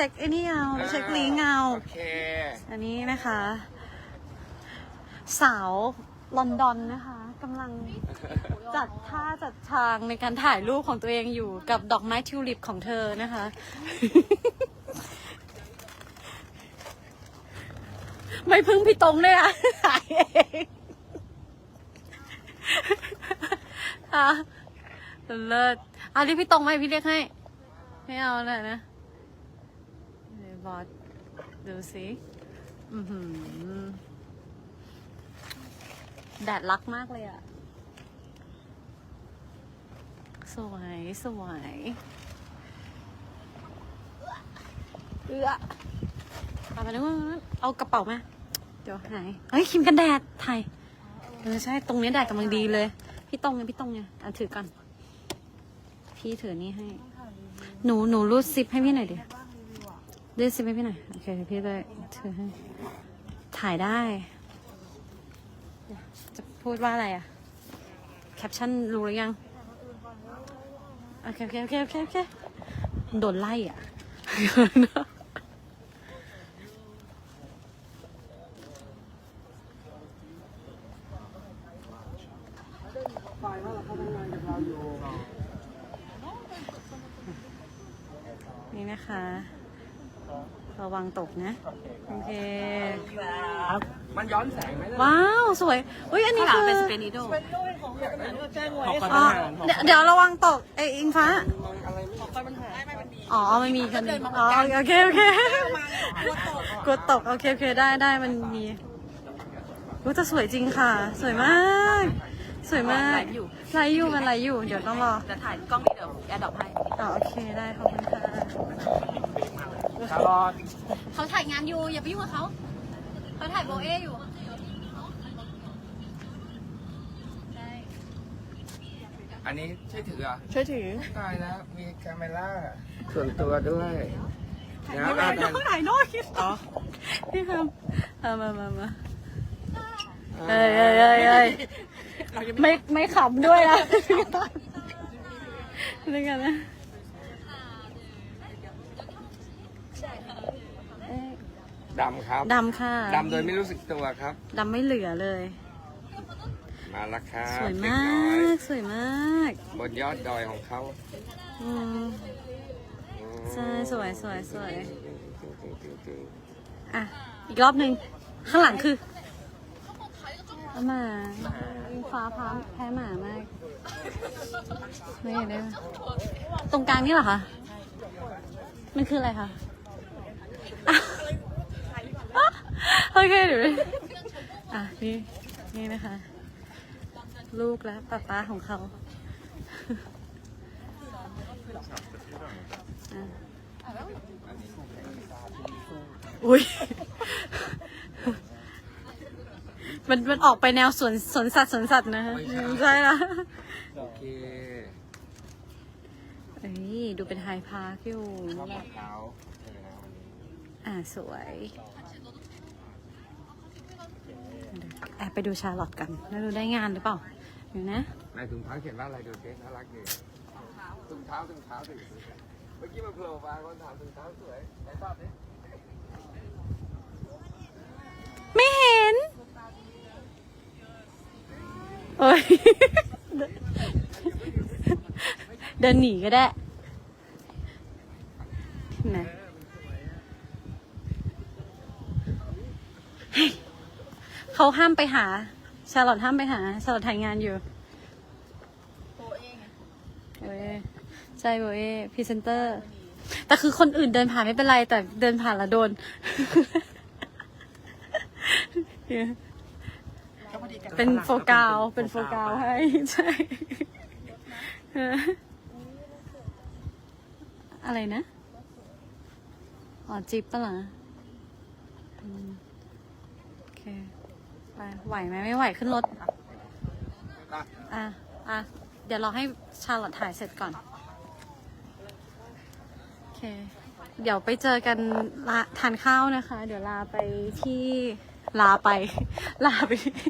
ช็คไอ้นี่เอาเช็คลิงก์เอาโอเค อันนี้นะคะ สาวลอนดอนนะคะกำลังจัดท่าจัดทางในการถ่ายรูปของตัวเองอยู่กับดอกไม้ทิวลิปของเธอนะคะ ไม่พึ่งพี่ตรงเลยอะถ่ายเองอะเลิศอะเรียกพี่ตรงไหมพี่เรียกให้ ไม่เอาเลยนะเดี๋ยว บอสดูสิแดดรักมากเลยอะสวยสวยเอื้อเอาไปนึกว่าเอากระเป๋ามา เดี๋ยวหายเฮ้ยครีมกันแดดถ่ายเออใช่ ตรงนี้แดดกำลังดีเลย พี่ตรงไงพี่ตรงไงอะถือก่อนพี่ถือนี่ให้ หนูหนูรูดซิปให้พี่หน่อยดิ รูดซิปให้พี่หน่อยโอเคพี่เลยถือให้ถ่ายได้ จะพูดว่าอะไรอะแคปชั่นรู้หรือยัง โอเคโอเคโอเคโอเคโอเคโดนไล่อะนี่นะคะ ระวังตกนะ โอเคมันย้อนแสงไหมล่ะว้าว สวยอุ้ยอันนี้คือเป็นสเปนิโดขอขออ๋อทหารขอเดี๋ยวเดี๋ยวระวังตกไอยอิงฟ้าอะไรไม่ขออ๋อไม่มีคันนี้อ๋อโอเคโอเคกลัวตกโอเคโอเคได้ได้มันมีรู้จะสวยจริงค่ะ สวยมาก สวยมากไลฟ์อยู่ไลฟ์อยู่มันไลฟ์อยู่ เดี๋ยวต้องรอ จะถ่ายกล้องนี้เดี๋ยวแอดดอปให้ อ๋อโอเคได้ขอบคุณค่ะ ชาลอตเขาถ่ายงานอยู่อย่าไปยุ่งกับเขาเขาถ่ายโบเออยู่อันนี้ช่วยถืออะช่วยถือตายแล้วมีคาเมล่าส่วนตัวด้วยนะอาจารย์ถ่ายโน้ตคิดอ๋อพี่ครับเอามามามาเอ้ยเอ้ยเอ้ยเอ้ยไม่ไม่ขำด้วยนะด้วยกันนะเอ้ย ดำครับดำค่ะดำโดยไม่รู้สึกตัวครับ ดำไม่เหลือเลย มาแล้วครับสวยเด็มากน้อยสวยมาก บนยอดดอยของเขาอืมใช่สวยสวยสวยอะ อีกรอบหนึ่งข้างหลังคือเอาหมาฟ้าพ้าแพ้หมามากไม่เห็นได้ไหมตรงกลางนี่เหรอคะ มันคืออะไรคะอะโอ เคเดี๋ยวอะนี่นี่นะคะ ลูกและป้าป้าของเขาอะอุ้ยมันมันออกไปแนวสวนสวนสัตว์สวนสัตว์นะคะใช่ละโอเคเอ้ยดูเป็นไฮพาร์คอยู่ชอบรองเท้าเออนะวันนี้อ่าสวย แอบไปดูชาลอตกัน แล้วดูได้งานหรือเปล่าเดี๋ยวนะในถุงเท้าเขียนว่าอะไรดูเจ๊น่ารักดีถุงเท้าถุงเท้าถุงเมื่อกี้มันโผล่มาคนถามถุงเท้าสวยไหนตอบดิไม่เห็นโอ้ยเดินหนีก็ได้นะเฮ้ เขาห้ามไปหา ชาลอตห้ามไปหา ชาลอตถ่ายงานอยู่โบเอใช่โบเอพรีเซนเตอร์ แต่คือคนอื่นเดินผ่านไม่เป็นไร แต่เดินผ่านและโดน เป็นโฟกาวเป็นโฟกาวให้ใช่เอออะไรนะ อ๋อจิบปะเหรออืมโอเค ไปไหวไหมไม่ไหวขึ้นรถ อะ อะ เดี๋ยวเราให้ชาลอตถ่ายเสร็จก่อน โอเค เดี๋ยวไปเจอกันลาทานข้าวนะคะ เดี๋ยวลาไปที่ลาไป ลาไป